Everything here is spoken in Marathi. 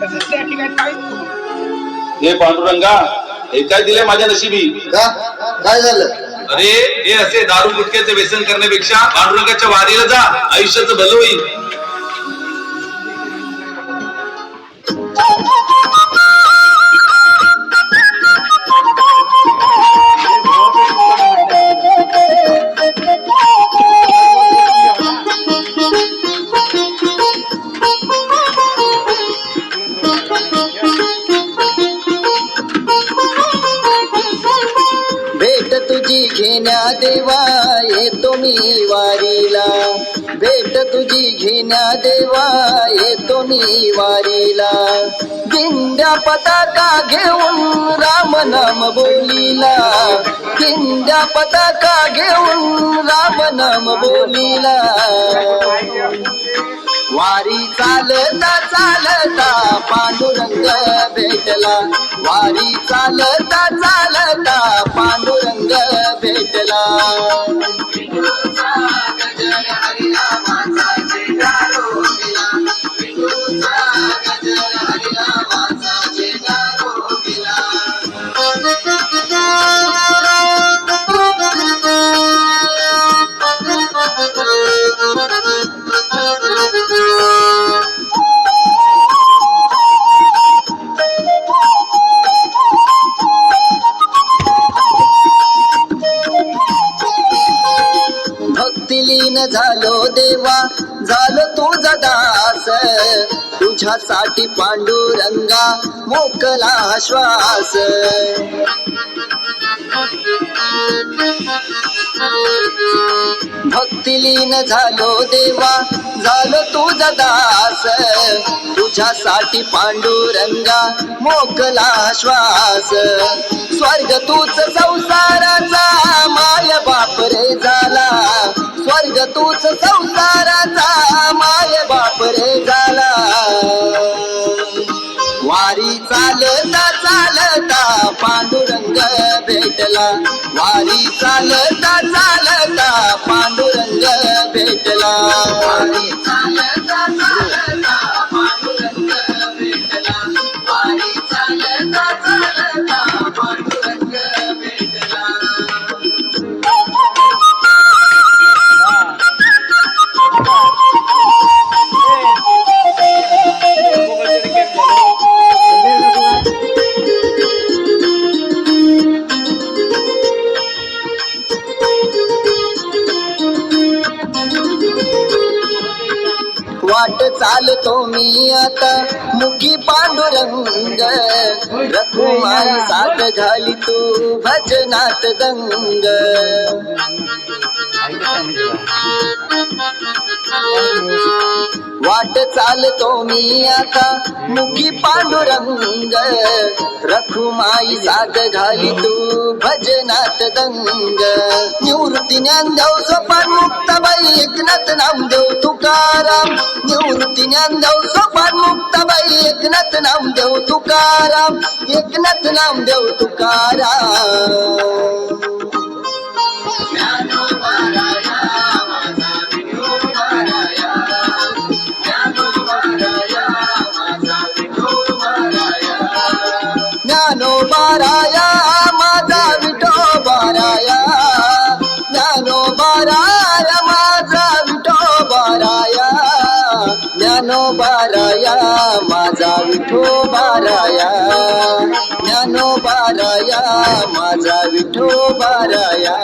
त्या ठिकाणी काय हे पांडुरंगा हे काय दिले माझ्या नशिबी? का? काय झालं? अरे हे असे दारू गुटख्याचे व्यसन करण्यापेक्षा पांडुरंगाच्या वारीला जा आयुष्याचं भलं होईल. येतो मी वारीला. भेट तुझी घेण्या देवा येतो मी वारीला. दिंड्या पताका घेऊन राम नाम बोलीला. दिंड्या पताका घेऊन राम नाम बोलीला. वारी चालता चालता पांडुरंग भेटला. वारी चालता चालता लीन झालो देवा झालो तुझा दास. तुझ्यासाठी पांडुरंगा मोकला श्वास. भक्तिलीन झालो देवा झालो तुझा दास. तुझ्यासाठी पांडुरंगा मोकला श्वास. स्वर्ग तूच संसाराचा माय बाप रे झाला. स्वर्ग तूच संसाराचा माय बाप रे झाला. वारी चालता चालता पांडुरंग भेटला. वारी चालता चालता वाट चालतो मी आता. मुखी पांडुरंग रघुमान साथ घाली तू भजनात गंग. वाट चालतो मी आता. मुखी पांडुरंग रखुमाई साथ घाली तू भजनात दंग. निवृत्ती ज्ञानदेव सोपान मुक्ताबाई एकनाथ नामदेव तुकाराम. निवृत्ती ज्ञानदेव सोपान मुक्ताबाई एकनाथ नामदेव तुकाराम. एकनाथ नामदेव तुकाराम. ज्ञानो बाराया माझा विठो बाराया. ज्ञानो बाराया माझा विठो बाराया. ज्ञानो बाराया माझा विठो बाराया. ज्ञानो बाराया माझा विठो बाराया.